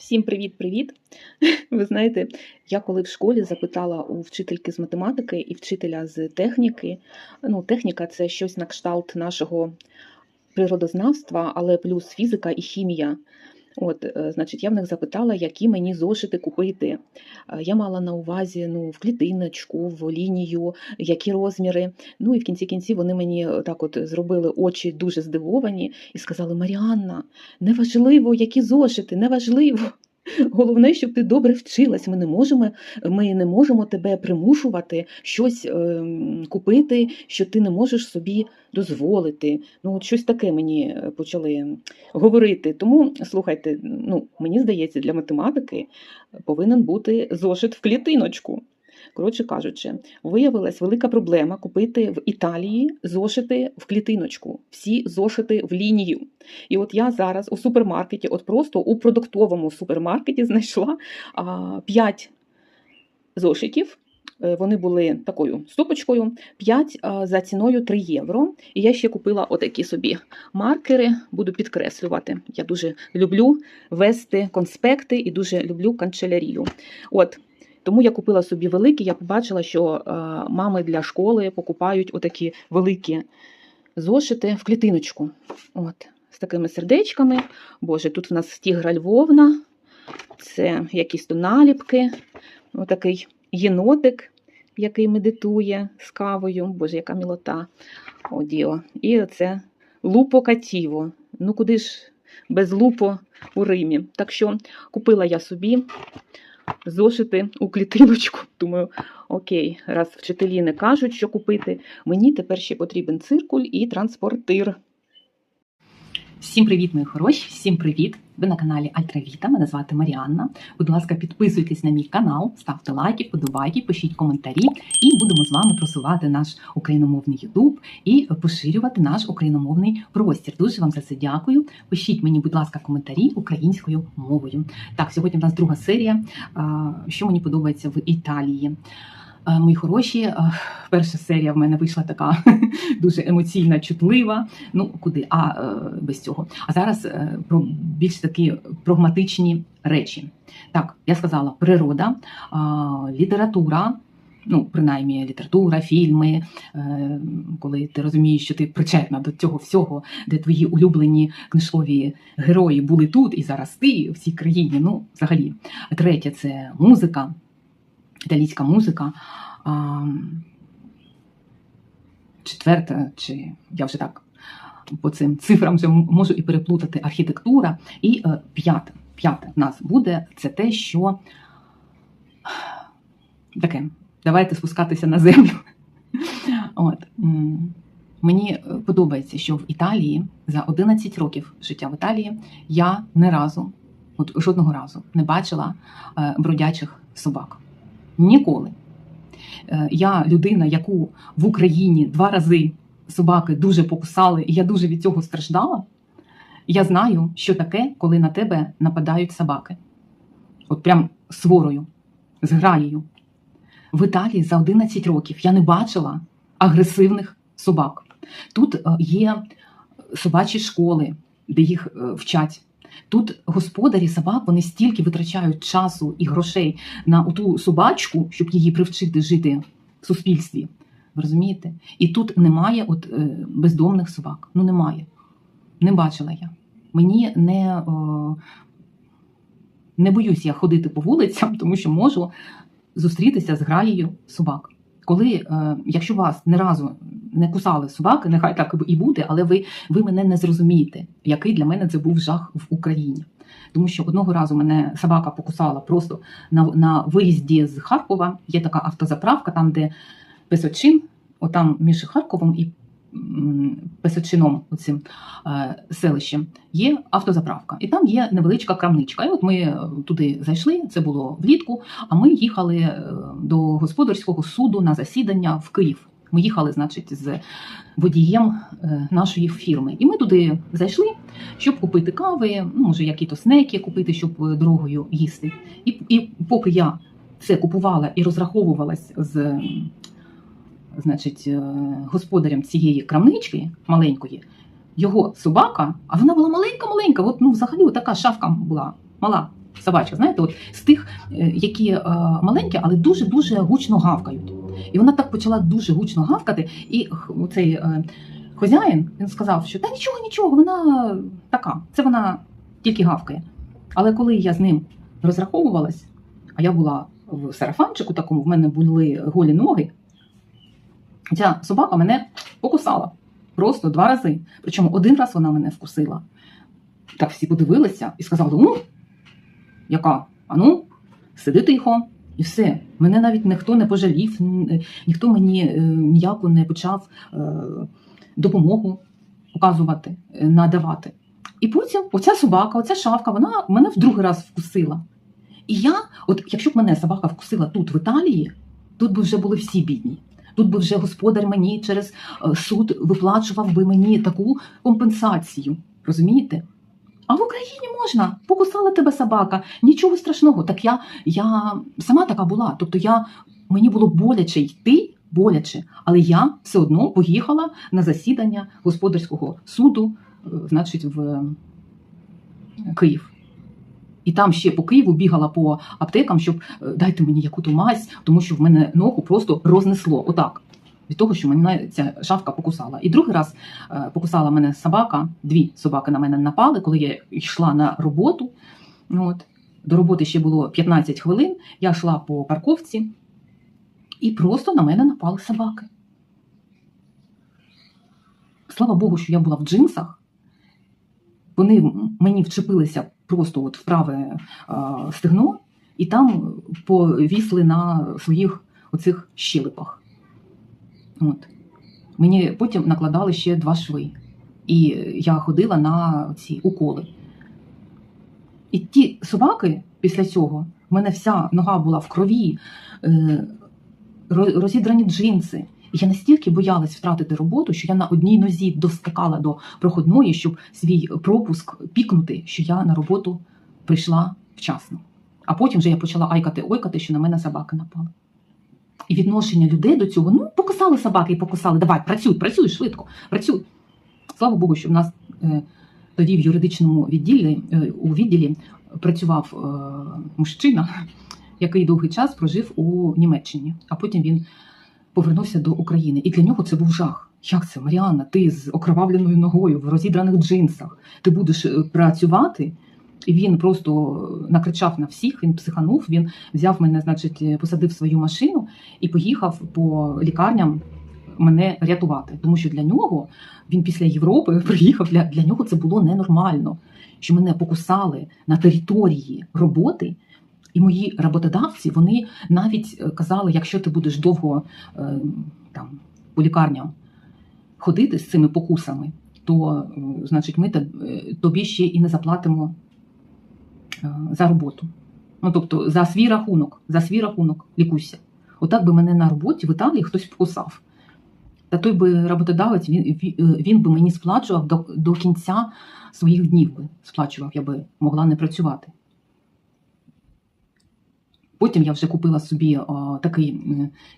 Всім привіт-привіт! Ви знаєте, я коли в школі запитала у вчительки з математики і вчителя з техніки. Ну, техніка це щось на кшталт нашого природознавства, але плюс фізика і хімія. От, е, значить, я в них запитала, які мені зошити купити. Е, Я мала на увазі ну, в клітиночку, в лінію, які розміри. Ну і в кінці кінці вони мені е, так от зробили очі дуже здивовані і сказали: Маріанна, неважливо, які зошити, неважливо. Головне, щоб ти добре вчилась. Ми не можемо, ми не можемо тебе примушувати щось е, купити, що ти не можеш собі дозволити. Ну, от щось таке мені е, почали говорити. Тому слухайте, ну мені здається, для математики повинен бути зошит в клітиночку. Коротше кажучи, виявилась велика проблема купити в Італії зошити в клітиночку, всі зошити в лінію. І от я зараз у супермаркеті, от просто у продуктовому супермаркеті знайшла а, 5 зошитів. Е, Вони були такою стопочкою, 5 а, за ціною 3 євро. І я ще купила отакі собі маркери, буду підкреслювати. Я дуже люблю вести конспекти і дуже люблю канцелярію. От, тому я купила собі великі, я побачила, що е, мами для школи покупають отакі великі зошити в клітиночку. От, з такими сердечками. Боже, тут в нас тігра Львовна, це якісь то наліпки, отакий єнотик, який медитує з кавою. Боже, яка мілота. О. І оце лупо катіво. Ну куди ж без лупо у Римі? Так що купила я собі зошити у клітиночку. Думаю, окей, раз вчителі не кажуть, що купити, мені тепер ще потрібен циркуль і транспортир. Всім привіт, мої хороші! Всім привіт! Ви на каналі Альтравіта. Мене звати Маріанна. Будь ласка, підписуйтесь на мій канал, ставте лайки, подобайки, пишіть коментарі, і будемо з вами просувати наш україномовний Ютуб і поширювати наш україномовний простір. Дуже вам за це дякую. Пишіть мені, будь ласка, коментарі українською мовою. Так, сьогодні в нас друга серія. Що мені подобається в Італії. Е, Мої хороші, е, перша серія в мене вийшла така дуже емоційна, чутлива. Ну куди? А е, без цього. А зараз про більш такі прагматичні речі. Так, я сказала, природа, література. Ну, принаймні, література, фільми, коли ти розумієш, що ти причетна до цього всього, де твої улюблені книжкові герої були тут, і зараз ти в цій країні. Ну, взагалі. Третє це музика, італійська музика. А, четверте, чи я вже так по цим цифрам вже можу і переплутати архітектура. І п'яте, п'яте в нас буде це те, що таке. Давайте спускатися на землю. От. Мені подобається, що в Італії за 11 років життя в Італії я не разу, от жодного разу, не бачила е, бродячих собак. Ніколи. Е, Я людина, яку в Україні два рази собаки дуже покусали, і я дуже від цього страждала. Я знаю, що таке, коли на тебе нападають собаки. От прям сворою, з граєю. В Італії за 11 років я не бачила агресивних собак. Тут е, є собачі школи, де їх е, вчать. Тут господарі собак вони стільки витрачають часу і грошей на ту собачку, щоб її привчити жити в суспільстві. Ви розумієте? І тут немає от, е, бездомних собак. Ну немає. Не бачила я. Мені не, о, не боюсь я ходити по вулицям, тому що можу зустрітися з граєю собак. Коли, е, якщо вас не разу не кусали собаки, нехай так і буде, але ви, ви мене не зрозумієте, який для мене це був жах в Україні. Тому що одного разу мене собака покусала просто на, на виїзді з Харкова. Є така автозаправка, там, де Песочин, отам між Харковом і Песочином, оцим е, селищем, є автозаправка. І там є невеличка крамничка. І от ми е, туди зайшли, це було влітку, а ми їхали е, до господарського суду на засідання в Київ. Ми їхали, значить, з водієм нашої фірми. І ми туди зайшли, щоб купити кави, ну, може, які-то снеки купити, щоб дорогою їсти. І, і поки я це купувала і розраховувалась з значить, е, господарем цієї крамнички маленької, його собака, а вона була маленька-маленька, от, ну, взагалі така шавка була мала. Собачка, знаєте, от з тих, е, які е, маленькі, але дуже-дуже гучно гавкають. І вона так почала дуже гучно гавкати, і цей хазяїн він сказав, що та нічого, нічого, вона така, це вона тільки гавкає. Але коли я з ним розраховувалась, а я була в сарафанчику такому, в мене були голі ноги, ця собака мене покусала просто два рази. Причому один раз вона мене вкусила. Так всі подивилися і сказали: ну, яка? А ну, сиди тихо. І все. Мене навіть ніхто не пожалів, ніхто мені е, ніяку не почав е, допомогу показувати, е, надавати. І потім оця собака, оця шавка, вона мене в другий раз вкусила. І я, от якщо б мене собака вкусила тут, в Італії, тут би вже були всі бідні. Тут би вже господар мені через е, суд виплачував би мені таку компенсацію. Розумієте? А в Україні можна. Покусала тебе собака, нічого страшного. Так я, я сама така була. Тобто я, мені було боляче йти, боляче, але я все одно поїхала на засідання господарського суду, е, значить, в е, Київ. І там ще по Києву бігала по аптекам, щоб е, дайте мені яку-то мазь, тому що в мене ногу просто рознесло. Отак. Від того, що мене ця шавка покусала. І другий раз е, покусала мене собака, дві собаки на мене напали, коли я йшла на роботу. От. До роботи ще було 15 хвилин. Я йшла по парковці, і просто на мене напали собаки. Слава Богу, що я була в джинсах. Вони мені вчепилися просто от в праве стегно, і там повісли на своїх оцих щелепах. От. Мені потім накладали ще два шви. І я ходила на ці уколи. І ті собаки після цього, в мене вся нога була в крові, е, розідрані джинси. І я настільки боялась втратити роботу, що я на одній нозі доскакала до проходної, щоб свій пропуск пікнути, що я на роботу прийшла вчасно. А потім вже я почала айкати ойкати, що на мене собаки напали. І відношення людей до цього: ну, покусали собаки і покусали. Давай, працюй, працюй швидко, працюй. Слава Богу, що в нас е, тоді в юридичному відділі, е, у відділі працював е, мужчина, який довгий час прожив у Німеччині, а потім він повернувся до України. І для нього це був жах. Як це, Маріанна, ти з окровавленою ногою в розідраних джинсах, ти будеш е, працювати? І він просто накричав на всіх, він психанув, він взяв мене, значить, е, посадив свою машину і поїхав по лікарням мене рятувати. Тому що для нього він після Європи приїхав. Для, для нього це було ненормально, що мене покусали на території роботи. І мої роботодавці вони навіть е, казали, якщо ти будеш довго е, там по лікарням ходити з цими покусами, то е, значить ми тобі ще і не заплатимо за роботу. Ну тобто за свій рахунок, за свій рахунок лікуйся. Отак би мене на роботі в Італії хтось покусав. Та той би роботодавець він, він би мені сплачував до, до кінця своїх днів би сплачував, я би могла не працювати. Потім я вже купила собі о, такий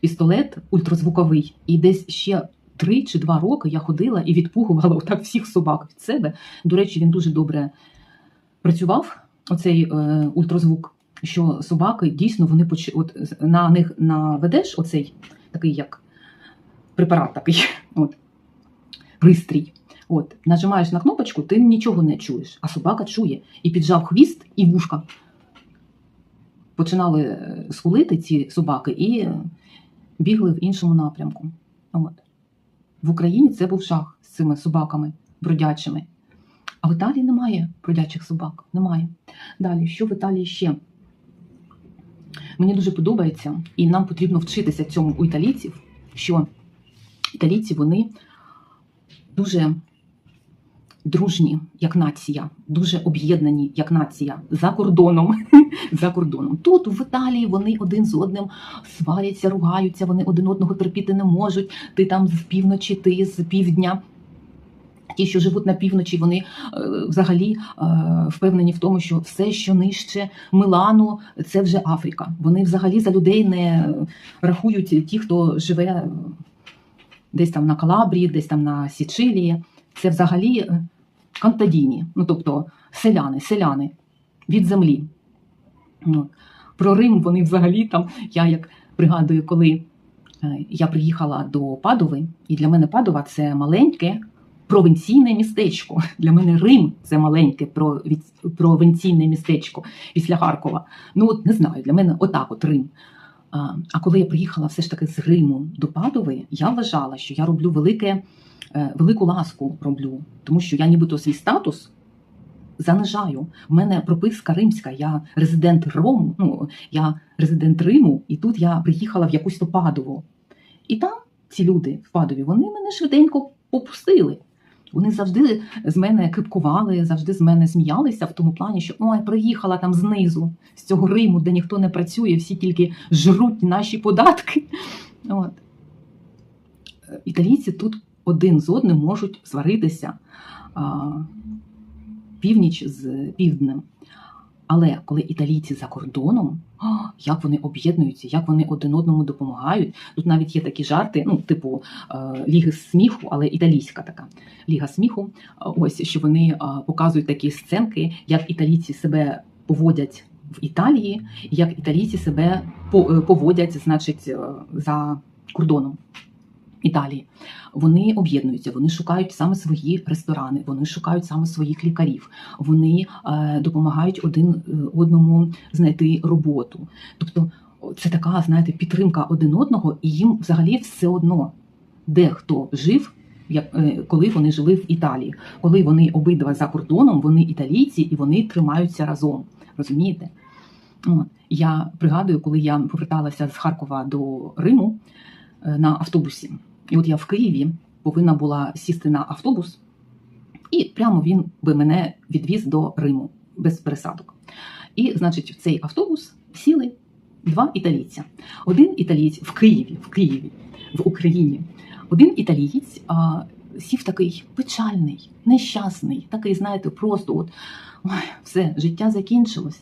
пістолет ультразвуковий, і десь ще три чи два роки я ходила і відпугувала отак всіх собак від себе. До речі, він дуже добре працював, оцей е, ультразвук, що собаки дійсно вони поч... от, на них наведеш оцей такий як препарат такий, от, пристрій. От, нажимаєш на кнопочку, ти нічого не чуєш, а собака чує і піджав хвіст і вушка. Починали е, скулити ці собаки і бігли в іншому напрямку. От. В Україні це був жах з цими собаками бродячими. А в Італії немає бродячих собак. Немає. Далі, що в Італії ще? Мені дуже подобається, і нам потрібно вчитися цьому у італійців, що італійці вони дуже дружні як нація, дуже об'єднані як нація за кордоном. За кордоном. Тут в Італії вони один з одним сваряться, ругаються, вони один одного терпіти не можуть. Ти там з півночі, ти з півдня. Ті, що живуть на півночі, вони е, взагалі е, впевнені в тому, що все, що нижче Милану, це вже Африка. Вони взагалі за людей не рахують ті, хто живе е, десь там на Калабрії, десь там на Січилії. Це взагалі кантадіні, ну тобто селяни, селяни від землі. Ну, Про Рим вони взагалі там, я як пригадую, коли е, я приїхала до Падови, і для мене Падова це маленьке провінційне містечко. Для мене Рим це маленьке провінційне містечко після Харкова. Ну от не знаю, для мене отак от Рим. А, а коли я приїхала все ж таки з Риму до Падови, я вважала, що я роблю велике, е, велику ласку роблю, тому що я нібито свій статус занижаю. У мене прописка римська, я резидент Рому, ну я резидент Риму, і тут я приїхала в якусь то Падову. І там ці люди в Падові, вони мене швиденько попустили. Вони завжди з мене кипкували, завжди з мене сміялися в тому плані, що ой, приїхала там знизу, з цього Риму, де ніхто не працює, всі тільки жруть наші податки. От. Італійці тут один з одним можуть сваритися північ з півднем. Але коли італійці за кордоном, як вони об'єднуються, як вони один одному допомагають. Тут навіть є такі жарти, ну, типу е, Ліги сміху, але італійська така Ліга сміху. Ось що вони а, показують такі сценки, як італійці себе поводять в Італії, як італійці себе е, поводять, значить, е, за кордоном. Італії вони об'єднуються, вони шукають саме свої ресторани, вони шукають саме своїх лікарів, вони е, допомагають один е, одному знайти роботу. Тобто, це така, знаєте, підтримка один одного, і їм взагалі все одно, де хто жив, як е, коли вони жили в Італії, коли вони обидва за кордоном, вони італійці і вони тримаються разом. Розумієте? Я пригадую, коли я поверталася з Харкова до Риму на автобусі. І от я в Києві повинна була сісти на автобус, і прямо він би мене відвіз до Риму без пересадок. І, значить, в цей автобус сіли два італійця. Один італієць в Києві, в Києві, в Україні. Один італієць а, сів такий печальний, нещасний, такий, знаєте, просто от ой, все, життя закінчилось.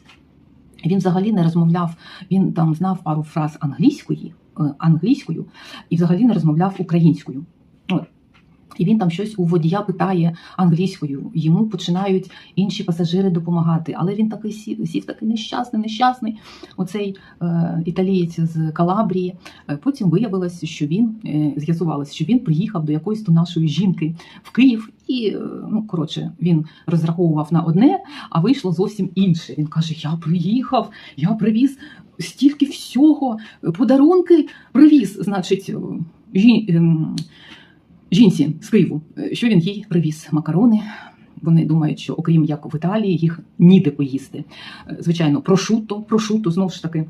Він взагалі не розмовляв, він там знав пару фраз англійської, е, англійською і взагалі не розмовляв українською. І він там щось у водія питає англійською. Йому починають інші пасажири допомагати. Але він такий сів, сів такий нещасний, нещасний. Оцей е, італієць з Калабрії. Е, Потім виявилося, що він е, з'ясувалося, що він приїхав до якоїсь то нашої жінки в Київ, і е, ну коротше, він розраховував на одне, а вийшло зовсім інше. Він каже: Я приїхав, я привіз стільки всього, подарунки привіз, значить, жін, ем, жінці з Києву. Е, Що він їй привіз? Макарони. Вони думають, що окрім як в Італії, їх ніде поїсти. Е, Звичайно, прошуто, прошуто, знову ж таки.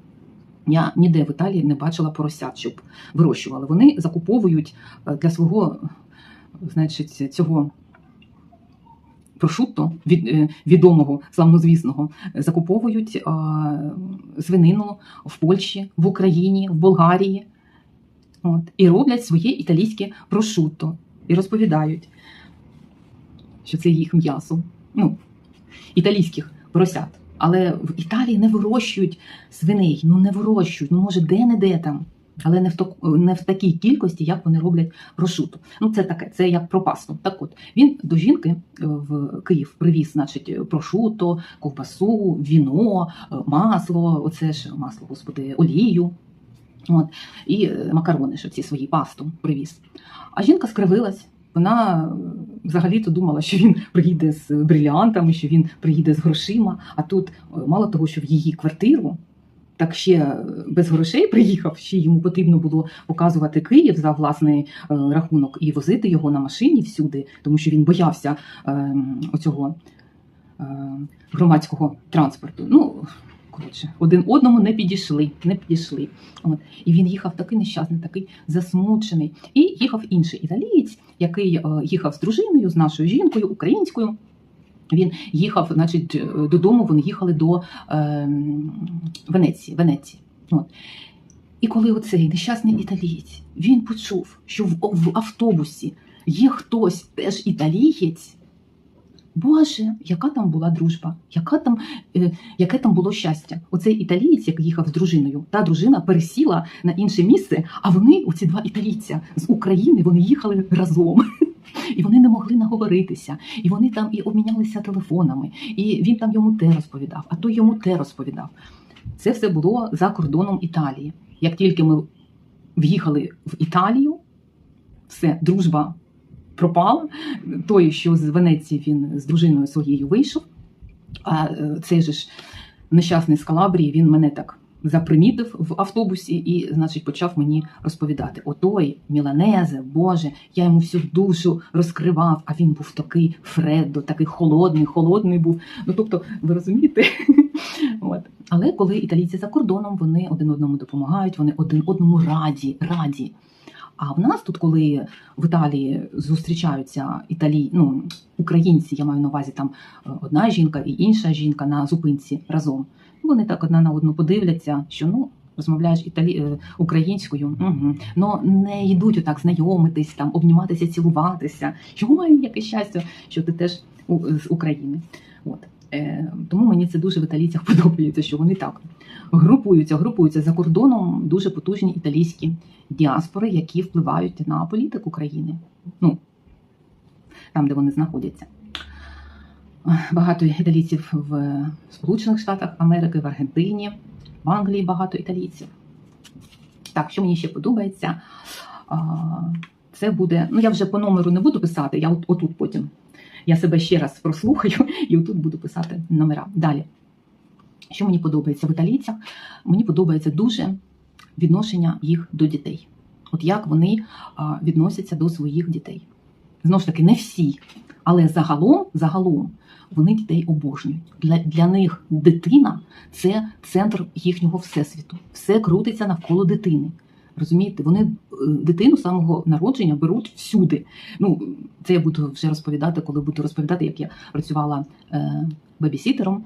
Я ніде в Італії не бачила поросят, щоб вирощували. Вони закуповують е, для свого, значить, цього прошутто від, відомого, славнозвісного, закуповують е, свинину в Польщі, в Україні, в Болгарії. От, і роблять своє італійське прошутто. І розповідають, що це їх м'ясо. Ну, італійських поросят. Але в Італії не вирощують свиней, ну не вирощують, ну може де-не-де там, але не в, то, не в такій кількості, як вони роблять прошуту. Ну це таке, це як про пасту. Так от він до жінки е, в Київ привіз, значить, прошуто, ковбасу, віно, е, масло, оце ж масло, господи, олію. От, і е, макарони, що ці свої пасту привіз. А жінка скривилась. Вона е, взагалі-то думала, що він приїде з бриліантами, що він приїде з грошима. А тут е, мало того, що в її квартиру, так ще без грошей приїхав, ще йому потрібно було показувати Київ за власний рахунок і возити його на машині всюди, тому що він боявся е, оцього громадського транспорту. Ну, коротше, один одному не підійшли, не підійшли. От. І він їхав такий нещасний, такий засмучений. І їхав інший італієць, який е, їхав з дружиною, з нашою жінкою, українською. Він їхав, значить, е, додому. Вони їхали до е, Венеції. Венеції. От. І коли оцей нещасний італієць він почув, що в, в автобусі є хтось теж італієць. Боже, яка там була дружба, яка там, е, яке там було щастя? Оцей італієць, який їхав з дружиною, та дружина пересіла на інше місце, а вони, оці два італійця з України, вони їхали разом. І вони не могли наговоритися, і вони там і обмінялися телефонами, і він там йому те розповідав, а той йому те розповідав. Це все було за кордоном Італії. Як тільки ми в'їхали в Італію, все, дружба пропала. Той, що з Венеції він з дружиною своєю вийшов, а е, цей же ж нещасний з Калабрії, він мене так запримітив в автобусі і, значить, почав мені розповідати: отой Міланезе, Боже, я йому всю душу розкривав, а він був такий Фреддо, такий холодний, холодний був. Ну тобто, ви розумієте? От. Але коли італійці за кордоном, вони один одному допомагають, вони один одному раді, раді. А в нас тут, коли в Італії зустрічаються італій, ну, українці, я маю на увазі там е, одна жінка і інша жінка на зупинці разом. Вони так одна на одну подивляться, що ну. Розмовляєш італі... е, українською, угу. но не йдуть отак знайомитись, там, обніматися, цілуватися. Ой, яке щастя, що ти теж з України. От. Е, тому мені це дуже в італійцях подобається, що вони так групуються, групуються за кордоном дуже потужні італійські діаспори, які впливають на політику країни. Ну, там, де вони знаходяться. Багато італійців в Сполучених Штатах Америки, в Аргентині, в Англії багато італійців. Так, що мені ще подобається, це буде. Ну, я вже по номеру не буду писати, я от, отут потім. Я себе ще раз прослухаю і отут буду писати номера. Далі. Що мені подобається в італійцях? Мені подобається дуже відношення їх до дітей. От як вони відносяться до своїх дітей. Знову ж таки, не всі, але загалом, загалом вони дітей обожнюють. Для, для них дитина це центр їхнього всесвіту. Все крутиться навколо дитини. Розумієте, вони е, дитину самого народження беруть всюди. Ну, це я буду вже розповідати, коли буду розповідати, як я працювала е, бебісітером,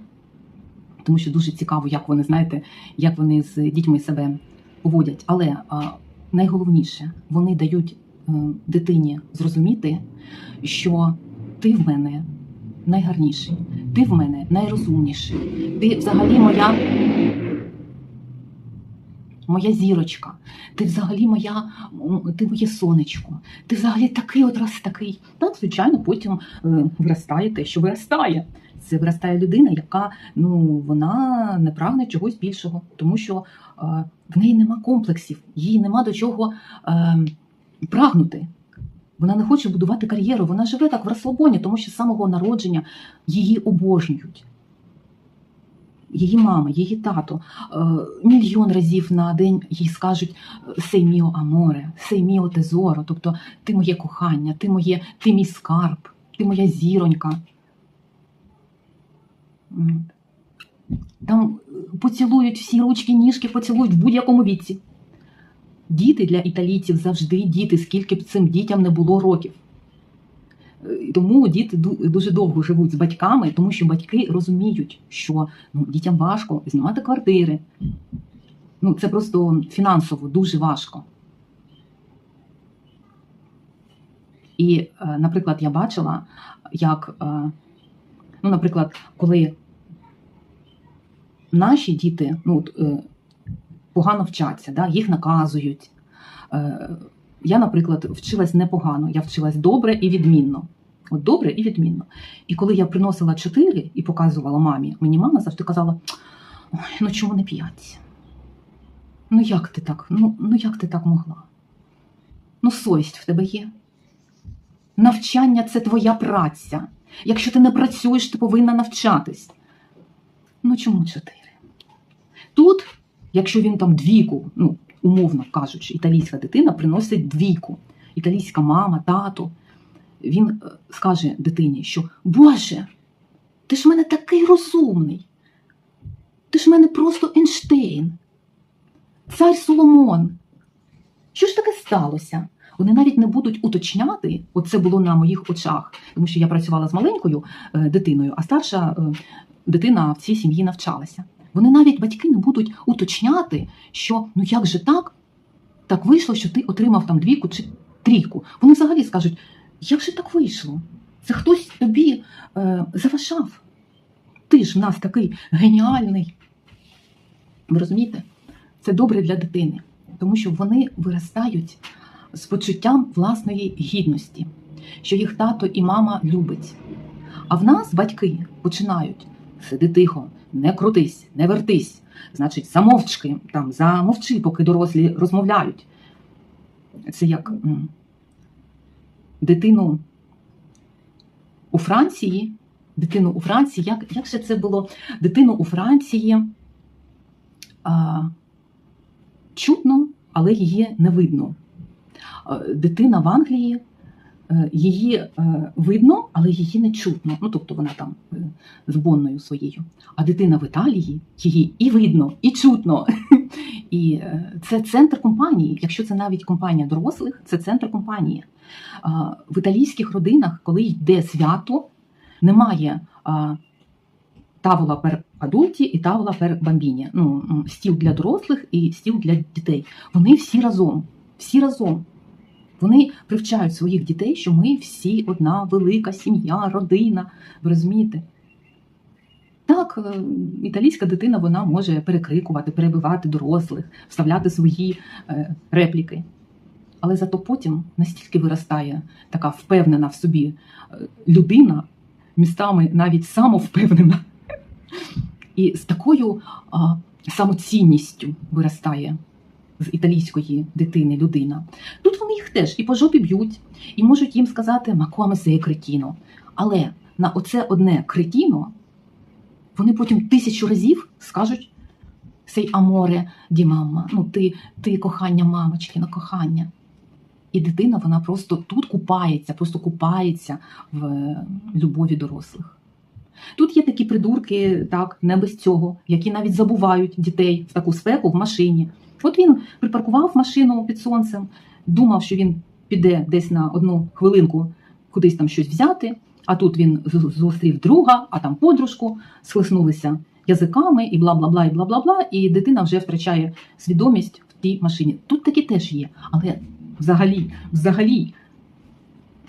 тому що дуже цікаво, як вони знаєте, як вони з дітьми себе поводять. Але а, найголовніше, вони дають е, дитині зрозуміти, що ти в мене найгарніший, ти в мене найрозумніший, ти взагалі моя. Моя зірочка, ти взагалі моя, ти моє сонечко, ти взагалі такий от такий. Так, звичайно, потім е, виростає те, що виростає. Це виростає людина, яка ну вона не прагне чогось більшого, тому що е, в неї нема комплексів, їй нема до чого е, прагнути. Вона не хоче будувати кар'єру, вона живе так в розслабоні, тому що з самого народження її обожнюють. Її мама, її тато е, мільйон разів на день їй скажуть «Сей міо аморе, сей міо тезоро», тобто ти моє кохання, ти моє, ти мій скарб, ти моя зіронька. Там е, поцілують всі ручки, ніжки, поцілують в будь-якому віці. Діти для італійців завжди діти, скільки б цим дітям не було років. Е, Тому діти дуже довго живуть з батьками, тому що батьки розуміють, що ну, дітям важко знімати квартири. Ну, це просто фінансово дуже важко. І, е, наприклад, я бачила, як, е, ну, наприклад, коли наші діти ну, погано вчаться, да, їх наказують. Я, наприклад, вчилась непогано, я вчилась добре і відмінно. От добре і відмінно. І коли я приносила чотири і показувала мамі, мені мама завжди казала: Ой, ну чому не п'ять? Ну як ти так? Ну, ну як ти так могла? Ну, совість в тебе є. Навчання це твоя праця. Якщо ти не працюєш, ти повинна навчатись. Ну чому чотири? Тут, якщо він там двійку, ну, умовно кажучи, італійська дитина приносить двійку, італійська мама, тато, він е, скаже дитині, що Боже, ти ж в мене такий розумний. Ти ж в мене просто Ейнштейн, цар Соломон. Що ж таке сталося? Вони навіть не будуть уточняти, от це було на моїх очах, тому що я працювала з маленькою е, дитиною, а старша е, дитина в цій сім'ї навчалася. Вони навіть батьки не будуть уточняти, що ну як же так? Так вийшло, що ти отримав там двійку чи трійку. Вони взагалі скажуть, як же так вийшло? Це хтось тобі е, заважав. Ти ж в нас такий геніальний. Ви розумієте? Це добре для дитини, тому що вони виростають з почуттям власної гідності, що їх тато і мама любить. А в нас батьки починають сиди тихо, не крутись, не вертись. Значить, замовчки, там, замовчи, поки дорослі розмовляють. Це як дитину у Франції. Дитину у Франції, як, як же це було? Дитину у Франції а, чутно, але її не видно. А, Дитина в Англії, е, її е, видно, але її не чутно. Ну, тобто вона там е, з бонною своєю. А дитина в Італії її і видно, і чутно. І е, це центр компанії. Якщо це навіть компанія дорослих, це центр компанії. В італійських родинах, коли йде свято, немає тавола пер адульті і тавола пер бамбіні. Ну, стіл для дорослих і стіл для дітей. Вони всі разом. Всі разом. Вони привчають своїх дітей, що ми всі одна велика сім'я, родина. Ви розумієте? Так, е, італійська дитина вона може перекрикувати, перебивати дорослих, вставляти свої е, репліки. Але зато потім настільки виростає така впевнена в собі е, людина, містами навіть самовпевнена, і з такою самоцінністю виростає з італійської дитини людина. Тут вони їх теж і по жопі б'ють, і можуть їм сказати макоме сеє кретіно. Але на оце одне кретіно вони потім тисячу разів скажуть сей аморе ді мама, ну ти, ти кохання мамочки, на кохання. І дитина вона просто тут купається, просто купається в любові дорослих. Тут є такі придурки, так, не без цього, які навіть забувають дітей в таку спеку в машині. От він припаркував машину під сонцем, думав, що він піде десь на одну хвилинку кудись там щось взяти, а тут він зустрів друга, а там подружку, схлеснулися язиками і бла бла бла, і бла бла бла, і дитина вже втрачає свідомість в тій машині. Тут такі теж є, але взагалі, взагалі,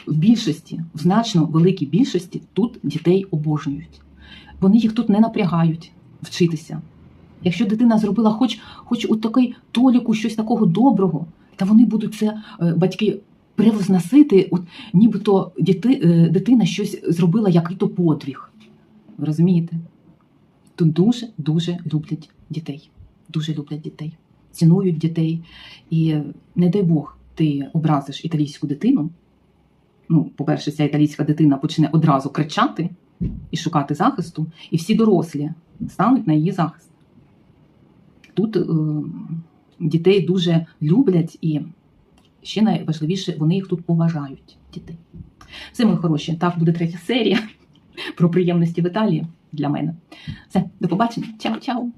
в більшості, в значно великій більшості тут дітей обожнюють. Вони їх тут не напрягають вчитися. Якщо дитина зробила хоч, хоч у такий толіку щось такого доброго, та вони будуть це е, батьки превозносити, от нібито діти, е, дитина щось зробила який то подвиг. Ви розумієте? Тут дуже дуже люблять дітей. Дуже люблять дітей, цінують дітей. І не дай Бог, ти образиш італійську дитину. Ну, по-перше, ця італійська дитина почне одразу кричати і шукати захисту, і всі дорослі стануть на її захист. Тут е, дітей дуже люблять і ще найважливіше, вони їх тут поважають, дітей. Все, мої хороші, так буде третя серія про приємності в Італії для мене. Все, до побачення. Чао-чао.